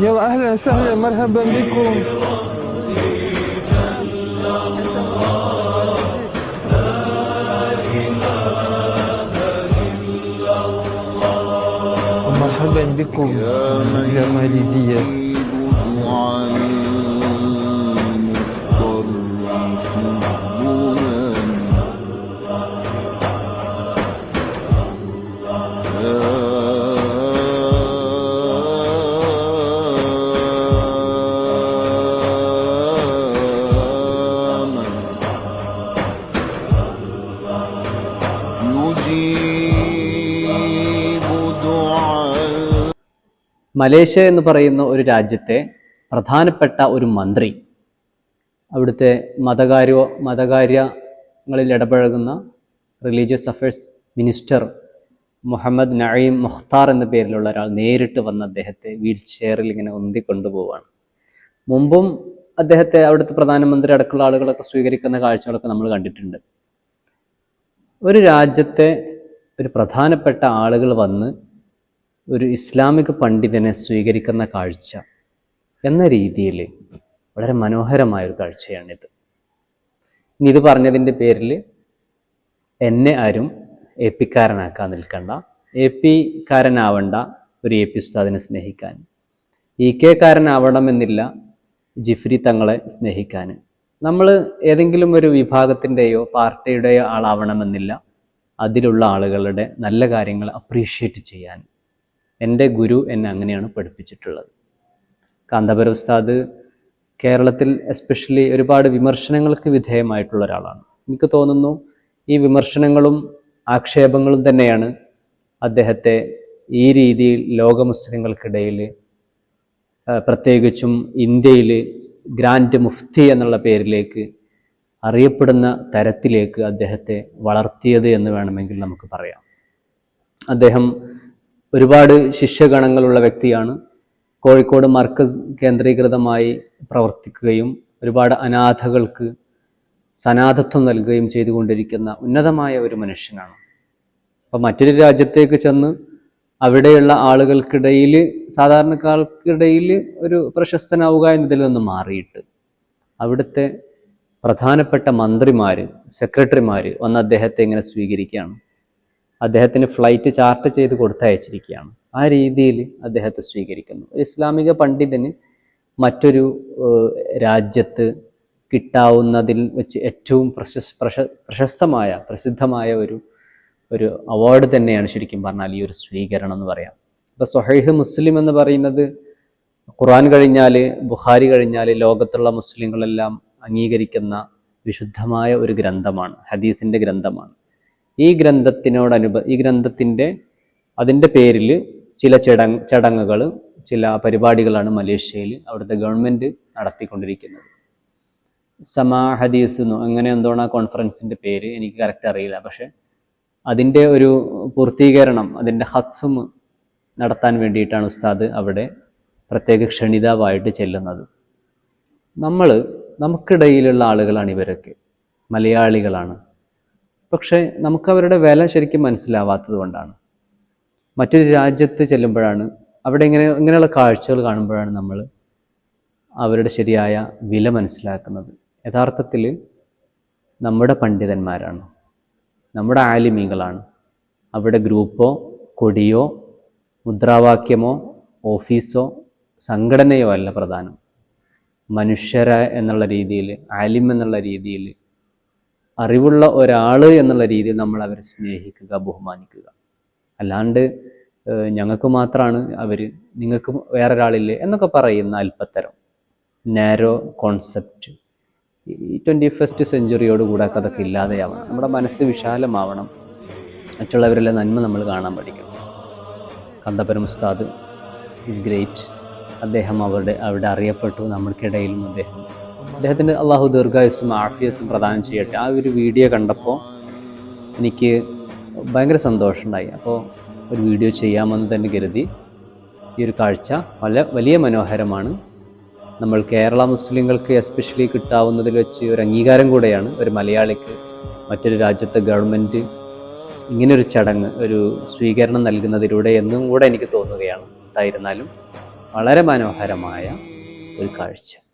يلا أهلا وسهلا مرحبا بكم. مرحبا بكم يا ماليزية Malaysia എന്ന് പറയുന്ന ഒരു രാജ്യത്തെ പ്രധാനപ്പെട്ട ഒരു മന്ത്രി അവിടുത്തെ മതകാര്യ മതകാര്യങ്ങളിൽ ഇടപഴകുന്ന religious affairs minister Muhammad Naeem Mukhtar എന്ന പേരിലുള്ള ഒരാൾ നേരിട്ട് വന്ന് അദ്ദേഹത്തെ വീൽ ചെയറിൽ ഇങ്ങനെ ഉന്തി കൊണ്ടുപോവാണ് മുമ്പും അദ്ദേഹത്തെ അവിടുത്തെ പ്രധാനമന്ത്രി അടക്കമുള്ള ആളുകളൊക്കെ സ്വീകരിക്കുന്ന കാഴ്ചകളൊക്കെ നമ്മൾ കണ്ടിട്ടുണ്ട്. ഒരു രാജ്യത്തെ ഒരു പ്രധാനപ്പെട്ട ആളുകൾ വന്ന് ഒരു ഇസ്ലാമിക പണ്ഡിതനെ സ്വീകരിക്കുന്ന കാഴ്ച എന്ന രീതിയിൽ വളരെ മനോഹരമായ ഒരു കാഴ്ചയാണിത്. ഇനി ഇത് പറഞ്ഞതിന്റെ പേരിൽ എന്നെ ആരും എ പിക്കാരനാക്കാൻ നിൽക്കണ്ട എ പിക്കാരനാവണ്ട ഒരു എ പി ഉസ്താദിനെ സ്നേഹിക്കാൻ ഇ കെ കാരനാവണമെന്നില്ല ജിഫ്രി തങ്ങളെ സ്നേഹിക്കാൻ. നമ്മൾ ഏതെങ്കിലും ഒരു വിഭാഗത്തിന്റെയോ പാർട്ടിയുടെയോ ആളാവണമെന്നില്ല. അതിലുള്ള ആളുകളുടെ നല്ല കാര്യങ്ങൾ അപ്രീഷിയേറ്റ് ചെയ്യാൻ എന്റെ ഗുരു എന്നെ അങ്ങനെയാണ് പഠിപ്പിച്ചിട്ടുള്ളത്. കാന്തപുര ഉസ്താദ് കേരളത്തിൽ എസ്പെഷ്യലി ഒരുപാട് വിമർശനങ്ങൾക്ക് വിധേയമായിട്ടുള്ള ഒരാളാണ്. എനിക്ക് തോന്നുന്നു ഈ വിമർശനങ്ങളും ആക്ഷേപങ്ങളും തന്നെയാണ് അദ്ദേഹത്തെ ഈ രീതിയിൽ ലോക മുസ്ലിങ്ങൾക്കിടയിൽ പ്രത്യേകിച്ചും ഇന്ത്യയിൽ ഗ്രാൻഡ് മുഫ്തി എന്നുള്ള പേരിലേക്ക് അറിയപ്പെടുന്ന തരത്തിലേക്ക് അദ്ദേഹത്തെ വളർത്തിയത് എന്ന് വേണമെങ്കിൽ നമുക്ക് പറയാം. അദ്ദേഹം ഒരുപാട് ശിഷ്യഗണങ്ങളുള്ള വ്യക്തിയാണ്. കോഴിക്കോട് മർക്കസ് കേന്ദ്രീകൃതമായി പ്രവർത്തിക്കുകയും ഒരുപാട് അനാഥകൾക്ക് സനാഥത്വം നൽകുകയും ചെയ്തുകൊണ്ടിരിക്കുന്ന ഉന്നതമായ ഒരു മനുഷ്യനാണ്. അപ്പം മറ്റൊരു രാജ്യത്തേക്ക് ചെന്ന് അവിടെയുള്ള ആളുകൾക്കിടയിൽ സാധാരണക്കാർക്കിടയിൽ ഒരു പ്രശസ്തനാവുക എന്നതിൽ നിന്ന് മാറിയിട്ട് അവിടുത്തെ പ്രധാനപ്പെട്ട മന്ത്രിമാർ സെക്രട്ടറിമാർ വന്ന് അദ്ദേഹത്തെ ഇങ്ങനെ സ്വീകരിക്കുകയാണ്. അദ്ദേഹത്തിന് ഫ്ലൈറ്റ് ചാർട്ട് ചെയ്ത് കൊടുത്തയച്ചിരിക്കുകയാണ്. ആ രീതിയിൽ അദ്ദേഹത്തെ സ്വീകരിക്കുന്നു. ഇസ്ലാമിക പണ്ഡിതന് മറ്റൊരു രാജ്യത്ത് കിട്ടാവുന്നതിൽ വെച്ച് ഏറ്റവും പ്രശസ് പ്രശ പ്രശസ്തമായ പ്രസിദ്ധമായ ഒരു ഒരു അവാർഡ് തന്നെയാണ് ശരിക്കും പറഞ്ഞാൽ ഈ ഒരു സ്വീകരണം എന്ന് പറയാം. ഇപ്പോൾ സൊഹൈഹ് മുസ്ലിം എന്ന് പറയുന്നത് ഖുർആൻ കഴിഞ്ഞാൽ ബുഖാരി കഴിഞ്ഞാൽ ലോകത്തുള്ള മുസ്ലിങ്ങളെല്ലാം അംഗീകരിക്കുന്ന വിശുദ്ധമായ ഒരു ഗ്രന്ഥമാണ് ഹദീസിന്റെ ഗ്രന്ഥമാണ്. ഈ ഗ്രന്ഥത്തിനോടനുബ ഈ ഗ്രന്ഥത്തിന്റെ അതിന്റെ പേരിൽ ചില ചടങ് ചടങ്ങുകൾ ചില പരിപാടികളാണ് മലേഷ്യയിൽ അവിടുത്തെ ഗവൺമെന്റ് നടത്തിക്കൊണ്ടിരിക്കുന്നത്. സമാ ഹദീസ് എന്നോ അങ്ങനെ എന്തോണ കോൺഫറൻസിന്റെ പേര് എനിക്ക് കറക്റ്റ് അറിയില്ല. പക്ഷേ അതിന്റെ ഒരു പൂർത്തീകരണം അതിന്റെ ഹത്സും നടത്താൻ വേണ്ടിയിട്ടാണ് ഉസ്താദ് അവിടെ പ്രത്യേക ക്ഷണിതാവായിട്ട് ചെല്ലുന്നത്. നമ്മൾ നമുക്കിടയിലുള്ള ആളുകളാണ് ഇവരൊക്കെ മലയാളികളാണ്. പക്ഷേ നമുക്കവരുടെ വില ശരിക്കും മനസ്സിലാവാത്തത് കൊണ്ടാണ്. മറ്റൊരു രാജ്യത്ത് ചെല്ലുമ്പോഴാണ് അവിടെ ഇങ്ങനെ ഇങ്ങനെയുള്ള കാഴ്ചകൾ കാണുമ്പോഴാണ് നമ്മൾ അവരുടെ ശരിയായ വില മനസ്സിലാക്കുന്നത്. യഥാർത്ഥത്തിൽ നമ്മുടെ പണ്ഡിതന്മാരാണ്. നമ്മുടെ ആലിമികളാണ്. അവിടെ ഗ്രൂപ്പോ കൊടിയോ മുദ്രാവാക്യമോ ഓഫീസോ സംഘടനയോ അല്ല പ്രധാനം. മനുഷ്യര എന്നുള്ള രീതിയിൽ ആലിം എന്നുള്ള രീതിയിൽ അറിവുള്ള ഒരാൾ എന്നുള്ള രീതിയിൽ നമ്മൾ അവരെ സ്നേഹിക്കുക ബഹുമാനിക്കുക. അല്ലാണ്ട് ഞങ്ങൾക്ക് മാത്രമാണ് അവർ നിങ്ങൾക്ക് വേറൊരാളില്ലേ എന്നൊക്കെ പറയുന്ന അല്പത്തരം നാരോ കോൺസെപ്റ്റ് ഈ ട്വന്റി ഫസ്റ്റ് സെഞ്ചുറിയോട് കൂടെ അതൊക്കെ ഇല്ലാതെയാവണം. നമ്മുടെ മനസ്സ് വിശാലമാവണം. മറ്റുള്ളവരിലെ നന്മ നമ്മൾ കാണാൻ പഠിക്കണം. കന്തപുരം ഉസ്താദ് ഈസ് ഗ്രേറ്റ് അദ്ദേഹം അവരുടെ അവിടെ അറിയപ്പെട്ടു. നമ്മൾക്കിടയിലും അദ്ദേഹം. അദ്ദേഹത്തിന്റെ അള്ളാഹു ദീർഘായുസും ആഫിയസും പ്രദാനം ചെയ്യട്ടെ. ആ ഒരു വീഡിയോ കണ്ടപ്പോൾ എനിക്ക് ഭയങ്കര സന്തോഷമുണ്ടായി. അപ്പോൾ ഒരു വീഡിയോ ചെയ്യാമെന്ന് തന്നെ കരുതി. ഈ ഒരു കാഴ്ച വല വലിയ മനോഹരമാണ്. നമ്മൾ കേരള മുസ്ലിങ്ങൾക്ക് എസ്പെഷ്യലി കിട്ടാവുന്നതിൽ വെച്ച് ഒരു അംഗീകാരം കൂടെയാണ് ഒരു മലയാളിക്ക് മറ്റൊരു രാജ്യത്തെ ഗവൺമെന്റ് ഇങ്ങനൊരു ചടങ്ങ് ഒരു സ്വീകരണം നൽകുന്നതിലൂടെ എന്നും കൂടെ എനിക്ക് തോന്നുകയാണ്. എന്തായിരുന്നാലും വളരെ മനോഹരമായ ഒരു കാഴ്ച.